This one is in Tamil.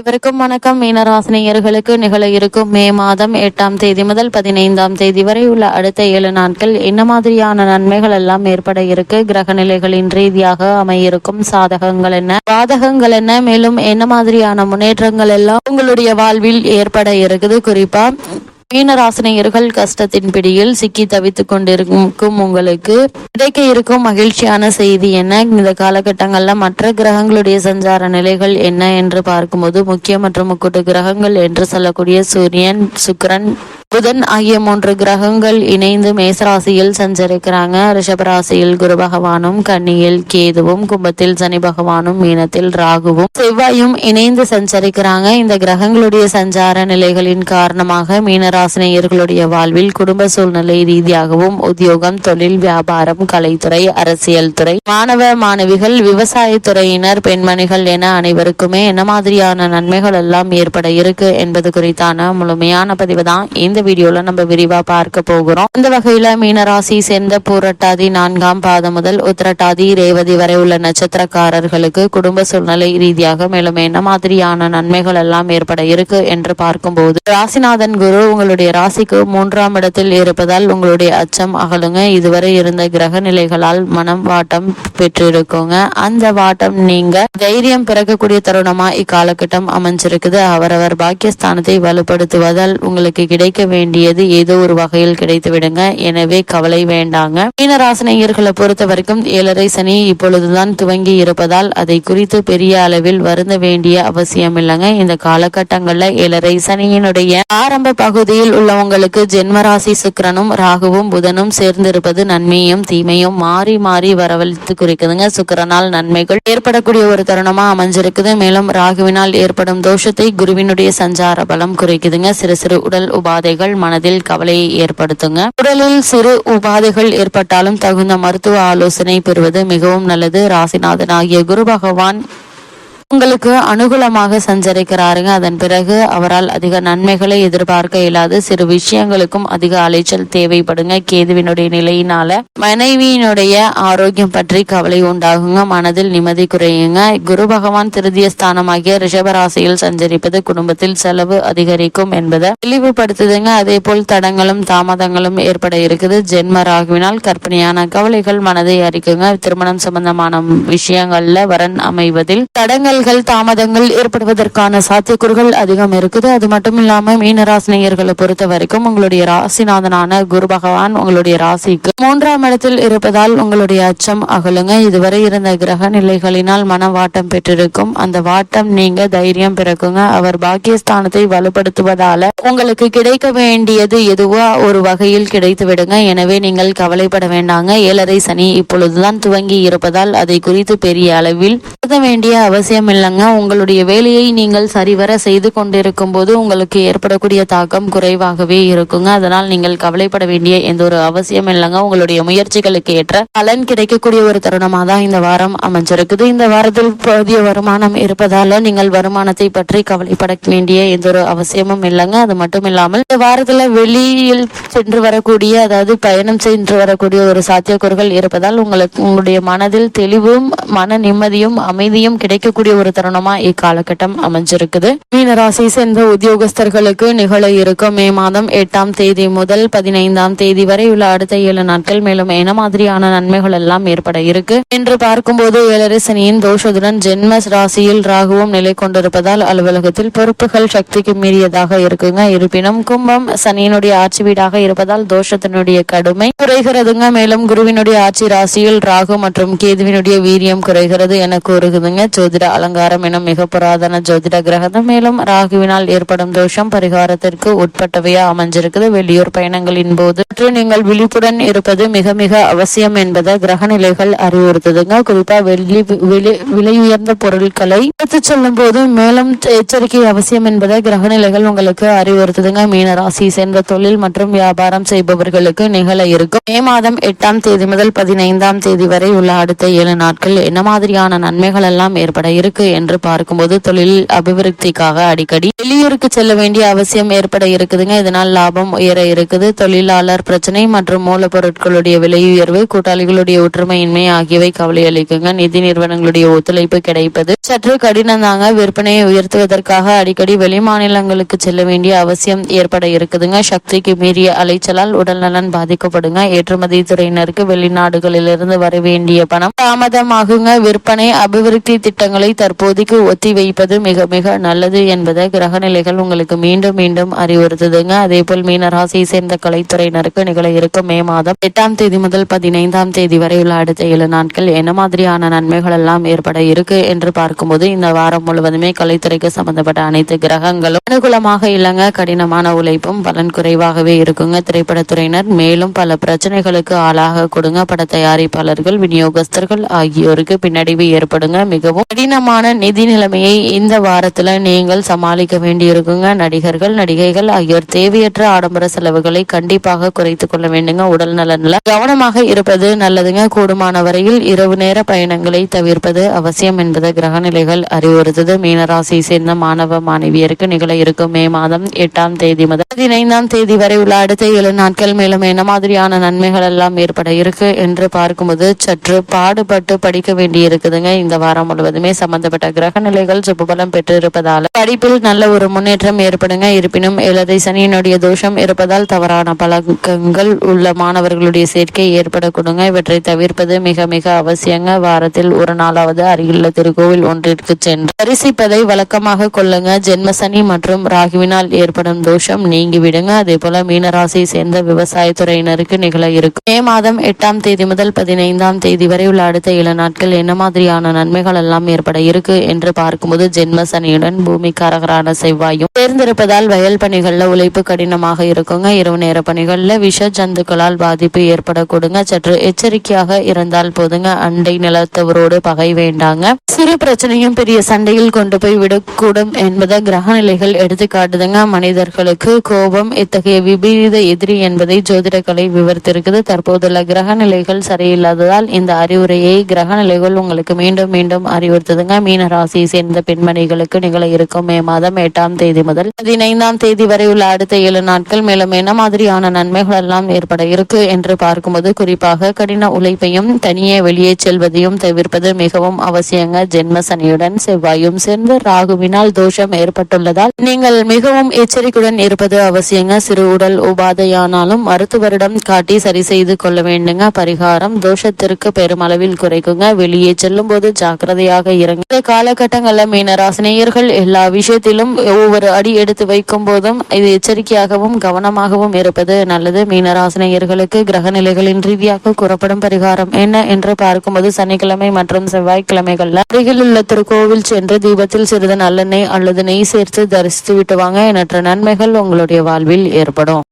இவருக்கும் வணக்கம். மீனராசினியர்களுக்கு நிகழ இருக்கும் மே மாதம் எட்டாம் தேதி முதல் பதினைந்தாம் தேதி வரை உள்ள அடுத்த ஏழு நாட்கள் என்ன மாதிரியான நன்மைகள் எல்லாம் ஏற்பட இருக்கு? கிரக நிலைகளின் ரீதியாக அமையிருக்கும் சாதகங்கள் என்ன? பாதகங்கள் என்ன? மேலும் என்ன மாதிரியான முன்னேற்றங்கள் எல்லாம் உங்களுடைய வாழ்வில் ஏற்பட இருக்குது? குறிப்பா மீனராசினியர்கள் கஷ்டத்தின் பிடியில் சிக்கி தவித்துக் கொண்டிருக்கும் உங்களுக்கு கிடைக்க இருக்கும் மகிழ்ச்சியான செய்தி என்ன? இந்த காலகட்டங்கள்ல மற்ற கிரகங்களுடைய சஞ்சார நிலைகள் என்ன என்று பார்க்கும்போது முக்கிய மற்றும் முக்கூட்டு கிரகங்கள் என்று சொல்லக்கூடிய சூரியன் சுக்கரன் புதன் ஆகிய மூன்று கிரகங்கள் இணைந்து மேசராசியில் சஞ்சரிக்கிறாங்க. ரிஷபராசியில் குரு பகவானும் கன்னியில் கேதுவும் கும்பத்தில் சனி பகவானும் மீனத்தில் ராகுவும் செவ்வாயும் இணைந்து சஞ்சரிக்கிறாங்க. இந்த கிரகங்களுடைய சஞ்சார நிலைகளின் காரணமாக மீனராசினியர்களுடைய வாழ்வில் குடும்ப சூழ்நிலை ரீதியாகவும் உத்தியோகம் தொழில் வியாபாரம் கலைத்துறை அரசியல் துறை மாணவ மாணவிகள் விவசாயத்துறையினர் பெண்மணிகள் என அனைவருக்குமே என்ன மாதிரியான நன்மைகள் எல்லாம் ஏற்பட இருக்கு என்பது குறித்தான முழுமையான பதிவு தான் இந்த வீடியோல நம்ம விரிவா பார்க்க போகிறோம். இந்த வகையில மீனராசி சேர்ந்த பூரட்டாதி நான்காம் பாதம் முதல் உத்திரட்டாதி ரேவதி வரை உள்ள நட்சத்திரக்காரர்களுக்கு குடும்ப சூழ்நிலை ரீதியாக மேலும் என்ன மாதிரியான நன்மைகள் எல்லாம் ஏற்பட இருக்கு என்று பார்க்கும்போது ராசிநாதன் குரு உங்களுடைய ராசிக்கு மூன்றாம் இடத்தில் இருப்பதால் உங்களுடைய அச்சம் அகலுங்க. இதுவரை இருந்த கிரக நிலைகளால் மனம் வாட்டம் பெற்றிருக்குங்க. அந்த வாட்டம் நீங்க தைரியம் பிறக்கக்கூடிய தருணமா இக்காலகட்டம் அமைஞ்சிருக்குது. அவரவர் பாக்கியஸ்தானத்தை வலுப்படுத்துவதால் உங்களுக்கு கிடைக்க வேண்டியது ஏதோ ஒரு வகையில் கிடைத்து விடுங்க எனவே கவலை வேண்டாங்க. மீனராசினியர்களை பொறுத்த வரைக்கும் ஏழரை சனி இப்பொழுதுதான் துவங்கி இருப்பதால் அதை குறித்து பெரிய அளவில் வருந்த வேண்டிய அவசியம் இல்லைங்க. இந்த காலகட்டங்கள்ல ஏழரை சனியினுடைய ஆரம்ப பகுதியில் உள்ளவங்களுக்கு ஜென்மராசி சுக்கிரனும் ராகுவும் புதனும் சேர்ந்திருப்பது நன்மையும் தீமையும் மாறி மாறி வரவழைத்து குறிக்குதுங்க. சுக்கரனால் நன்மைகள் ஏற்படக்கூடிய ஒரு தருணமா அமைஞ்சிருக்குது. மேலும் ராகுவினால் ஏற்படும் தோஷத்தை குருவினுடைய சஞ்சார பலம் குறைக்குதுங்க. சிறு சிறு உடல் உபாதைகள் மனதில் கவலையை ஏற்படுத்துங்க. உடலில் சிறு உபாதைகள் ஏற்பட்டாலும் தகுந்த மருத்துவ ஆலோசனை பெறுவது மிகவும் நல்லது. ராசிநாதன் ஆகிய குரு பகவான் உங்களுக்கு அனுகூலமாக சஞ்சரிக்கிறாருங்க. அதன் பிறகு அவரால் அதிக நன்மைகளை எதிர்பார்க்க இயலாது. சிறு விஷயங்களுக்கும் அதிக அலைச்சல் தேவைப்படுங்க. கேதுவினுடைய நிலையினால மனைவியினுடைய ஆரோக்கியம் பற்றி கவலை உண்டாகுங்க. மனதில் நிம்மதி குறையுங்க. குரு பகவான் திருதிய ஸ்தானமாகிய ரிஷபராசியில் சஞ்சரிப்பது குடும்பத்தில் செலவு அதிகரிக்கும் என்பதை தெளிவுபடுத்துதுங்க. அதே போல் தடங்களும் தாமதங்களும் ஏற்பட இருக்குது. ஜென்ம ராகுவினால் கற்பனையான கவலைகள் மனதை அறிக்குங்க திருமணம் சம்பந்தமான விஷயங்கள்ல வரன் அமைவதில் தடங்கள் தடங்கல்கள் தாமதங்கள் ஏற்படுவதற்கான சாத்தியக்கூறுகள் அதிகம் இருக்குது. அது மட்டும் இல்லாம மீனராசினியர்களை பொறுத்த வரைக்கும் உங்களுடைய ராசிநாதனான குரு பகவான் உங்களுடைய ராசிக்கு மூன்றாம் இடத்தில் இருப்பதால் உங்களுடைய அச்சம் அகலுங்க. இதுவரை இருந்த கிரக நிலைகளினால் மன வாட்டம் பெற்றிருக்கும். அந்த வாட்டம் நீங்க தைரியம் பிறக்குங்க. அவர் பாக்கியஸ்தானத்தை வலுப்படுத்துவதால உங்களுக்கு கிடைக்க வேண்டியது எதுவோ ஒரு வகையில் கிடைத்து விடுங்க. எனவே நீங்கள் கவலைப்பட வேண்டாங்க. ஏழரை சனி இப்பொழுதுதான் துவங்கி இருப்பதால் அதை குறித்து பெரிய அளவில் வேண்டிய அவசியம் இல்லைங்க உங்களுடைய வேலையை நீங்கள் சரிவர செய்து கொண்டிருக்கும் போது உங்களுக்கு ஏற்படக்கூடிய தாக்கம் குறைவாகவே இருக்குங்க. அதனால் நீங்கள் கவலைப்பட வேண்டிய எந்த ஒரு அவசியம் இல்லைங்க. உங்களுடைய முயற்சிகளுக்கு ஏற்ற பலன் கிடைக்கக்கூடிய ஒரு தருணமாக தான் இந்த வாரம் அமைஞ்சிருக்குது. இந்த வாரத்தில் போதிய வருமானம் இருப்பதால நீங்கள் வருமானத்தை பற்றி கவலைப்பட வேண்டிய எந்த ஒரு அவசியமும் இல்லைங்க. அது மட்டும் இல்லாமல் இந்த வாரத்துல வெளியில் சென்று வரக்கூடிய அதாவது பயணம் சென்று வரக்கூடிய ஒரு சாத்தியக்கூறுகள் இருப்பதால் உங்களுக்கு உங்களுடைய மனதில் தெளிவும் மன நிம்மதியும் அமைதியும் கிடைக்கக்கூடிய ஒரு தருணமா இக்காலகட்டம் அமைஞ்சிருக்குது. மீனராசி சேர்ந்த உத்தியோகஸ்தர்களுக்கு நிகழ இருக்கும் மே மாதம் எட்டாம் தேதி முதல் பதினைந்தாம் தேதி வரை உள்ள அடுத்த ஏழு நாட்கள் மேலும் என்ன மாதிரியான நன்மைகள் எல்லாம் ஏற்பட இருக்கு? என்று பார்க்கும்போது ஏழரை சனியின் தோஷத்துடன் ஜென்ம ராசியில் ராகுவும் நிலை கொண்டிருப்பதால் அலுவலகத்தில் பொறுப்புகள் சக்திக்கு மீறியதாக இருக்குங்க. இருப்பினும் கும்பம் சனியினுடைய ஆட்சி வீடாக இருப்பதால் தோஷத்தினுடைய கடுமை குறைகிறதுங்க. மேலும் குருவினுடைய ஆட்சி ராசியில் ராகு மற்றும் கேதுவினுடைய வீரியம் குறைகிறது என கூறுகுதுங்க. ஜோதிட அலங்காரம் எனும் மிக புராதன ஜோதிட கிரகம் மேலும் ராகுவினால் ஏற்படும் தோஷம் பரிகாரத்திற்கு உட்பட்டவையா அமைஞ்சிருக்குது. வெளியூர் பயணங்களின் போது நீங்கள் விழிப்புடன் இருப்பது மிக மிக அவசியம் என்பதை கிரக நிலைகள் அறிவுறுத்துதுங்க. குறிப்பா வெள்ளி விலை உயர்ந்த பொருட்களை எடுத்து செல்லும் போது மேலும் எச்சரிக்கை அவசியம் என்பதை கிரக நிலைகள் உங்களுக்கு அறிவுறுத்துதுங்க. மீனராசி சேர்ந்த தொழில் மற்றும் வியாபாரம் செய்பவர்களுக்கு நிகழ இருக்கும். மே மாதம் எட்டாம் தேதி முதல் பதினைந்தாம் தேதி வரை உள்ள அடுத்த ஏழு நாட்கள் என்ன மாதிரியான நன்மைகள் எல்லாம் ஏற்பட இருக்கு? இருக்கு என்று பார்க்கும்போது தொழில் அபிவிருத்திக்காக அடிக்கடி வெளியூருக்கு செல்ல வேண்டிய அவசியம் ஏற்பட இருக்குதுங்க. இதனால் லாபம் உயர இருக்குது. தொழிலாளர் பிரச்சனை மற்றும் மூலப்பொருட்களுடைய விலை உயர்வு கூட்டாளிகளுடைய ஒற்றுமையின்மை ஆகியவை கவலை அளிக்குங்க. நிதி நிறுவனங்களுடைய ஒத்துழைப்பு கிடைப்பது சற்று கடினம் தாங்க விற்பனையை உயர்த்துவதற்காக அடிக்கடி வெளி மாநிலங்களுக்கு செல்ல வேண்டிய அவசியம் ஏற்பட இருக்குதுங்க. சக்திக்கு மீறிய அலைச்சலால் உடல் நலன் பாதிக்கப்படுங்க. ஏற்றுமதி துறையினருக்கு வெளிநாடுகளிலிருந்து வர வேண்டிய பணம் தாமதமாகுங்க. விற்பனை அபிவிருத்தி திட்டங்களை தற்போதைக்கு ஒத்தி வைப்பது மிக மிக நல்லது என்பதை கிரகநிலைகள் உங்களுக்கு மீண்டும் மீண்டும் அறிவுறுத்துதுங்க. அதே போல் மீனராசியை சேர்ந்த கலைத்துறையினருக்கு நிகழ இருக்கும் மே மாதம் எட்டாம் தேதி முதல் பதினைந்தாம் தேதி வரை உள்ள அடுத்த ஏழு நாட்கள் என்ன மாதிரியான நன்மைகள் எல்லாம் ஏற்பட இருக்கு என்று பார்க்கும்போது இந்த வாரம் முழுவதுமே கலைத்துறைக்கு சம்பந்தப்பட்ட அனைத்து கிரகங்களும் அனுகூலமாக இல்லைங்க. கடினமான உழைப்பும் பலன் குறைவாகவே இருக்குங்க. திரைப்படத்துறையினர் மேலும் பல பிரச்சனைகளுக்கு ஆளாக கொடுங்க. பட தயாரிப்பாளர்கள் விநியோகஸ்தர்கள் ஆகியோருக்கு பின்னடைவு ஏற்படுங்க. மிகவும் கடினமான நிதி நிலைமையை இந்த வாரத்துல நீங்கள் சமாளிக்க வேண்டியிருக்குங்க. நடிகர்கள் நடிகைகள் ஆகியோர் தேவையற்ற ஆடம்பர செலவுகளை கண்டிப்பாக குறைத்துக் கொள்ள வேண்டுங்க. உடல் நலன்ல கவனமாக இருப்பது நல்லதுங்க. கூடுமான வரையில் இரவு நேர பயணங்களை தவிர்ப்பது அவசியம் என்பது கிரகநிலைகள் அறிவுறுத்தது. மீனராசியை சேர்ந்த மாணவ மாணவியருக்கு நிகழ இருக்கும் மே மாதம் எட்டாம் தேதி முதல் பதினைந்தாம் தேதி வரை உள்ள அடுத்த ஏழு நாட்கள் மேலும் என்ன மாதிரியான நன்மைகள் எல்லாம் ஏற்பட இருக்கு என்று பார்க்கும்போது சற்று பாடுபட்டு படிக்க வேண்டி இருக்குதுங்க இந்த வாரம் முழுவதுமே சம்பந்தப்பட்ட கிரக நிலைகள் சுபபலம் பெற்றிருப்பதால் படிப்பில் நல்ல ஒரு முன்னேற்றம் ஏற்படுங்க. இருப்பினும் இலதை சனியினுடைய தோஷம் இருப்பதால் தவறான பழக்கங்கள் உள்ள மாணவர்களுடைய சேர்க்கை ஏற்படக்கூடுங்க இவற்றை தவிர்ப்பது மிக மிக அவசியங்க. வாரத்தில் ஒரு நாளாவது அருகிலுள்ள திருக்கோவில் ஒன்றிற்கு சென்று தரிசிப்பதை வழக்கமாக கொள்ளுங்க. ஜென்ம சனி மற்றும் ராகுவினால் ஏற்படும் தோஷம் நீங்கிவிடுங்க. அதே போல மீனராசியை சேர்ந்த விவசாயத்துறையினருக்கு நிகழ இருக்கும் மே மாதம் எட்டாம் தேதி முதல் பதினைந்தாம் தேதி வரை உள்ள அடுத்த ஏழு நாட்கள் என்ன மாதிரியான நன்மைகள் எல்லாம் ஏற்பட இருக்கு என்று பார்க்கும்போது ஜென்ம சனியுடன் பூமிக்காரகரான செவ்வாயும் சேர்ந்திருப்பதால் வயல் பணிகள்ல உழைப்பு கடினமாக இருக்குங்க. இரவு நேர பணிகள்ல விஷ ஜந்துக்களால் பாதிப்பு ஏற்படக்கூடுங்க. சற்று எச்சரிக்கையாக இருந்தால் போதுங்க. அண்டை நிலத்தவரோடு பகை வேண்டாங்க. சிறு பிரச்சனையும் பெரிய சண்டையில் கொண்டு போய் விடக்கூடும் என்பதை கிரக நிலைகள் எடுத்து காட்டுதுங்க. மனிதர்களுக்கு கோபம் இத்தகைய விபரீத எதிரி என்பதை ஜோதிடக்கலை விவரித்திருக்குது. தற்போதுள்ள கிரக நிலைகள் சரியில்லாததால் இந்த அறிவுரையை கிரக நிலைகள் உங்களுக்கு மீண்டும் மீண்டும் அறிவுறுத்துதுங்க. மீன ராசியை சேர்ந்த பெண்மணிகளுக்கு நிகழ இருக்கும் மே மாதம் எட்டாம் தேதி முதல் பதினைந்தாம் தேதி வரை உள்ள அடுத்த ஏழு நாட்கள் மேலும் என்ன மாதிரியான நன்மைகள் எல்லாம் ஏற்பட இருக்கு என்று பார்க்கும்போது குறிப்பாக கடின உழைப்பையும் தனியே வெளியே செல்வதையும் தவிர்ப்பது மிகவும் அவசியங்க. ஜென்ம சனியுடன் செவ்வாயும் சேர்ந்து ராகுவினால் தோஷம் ஏற்பட்டுள்ளதால் நீங்கள் மிகவும் எச்சரிக்கையுடன் இருப்பது அவசியங்க. சிறு உடல் உபாதையானாலும் மருத்துவரிடம் காட்டி சரி செய்து கொள்ள வேண்டுங்க. பரிகாரம் தோஷத்திற்கு பெருமளவில் குறைக்குங்க. வெளியே செல்லும் போது ஜாக்கிரதையாக இருங்க. இந்த காலகட்டங்களில் மீனராசினியர்கள் எல்லா விஷயத்திலும் ஒவ்வொரு அடி எடுத்து வைக்கும் போதும் இது எச்சரிக்கையாகவும் கவனமாகவும் இருப்பது நல்லது. மீனராசினியர்களுக்கு கிரக நிலைகளின் ரீதியாக கூறப்படும் பரிகாரம் என்ன என்று பார்க்கும்போது சனிக்கிழமை மற்றும் செவ்வாய்க்கிழமைகள்ல அருகில் உள்ள திருக்கோவில் சென்று தீபத்தில் சிறிது நல்லெண்ணெய் அல்லது நெய் சேர்த்து தரிசித்து விட்டு வாங்க. எண்ணற்ற நன்மைகள் உங்களுடைய வாழ்வில் ஏற்படும்.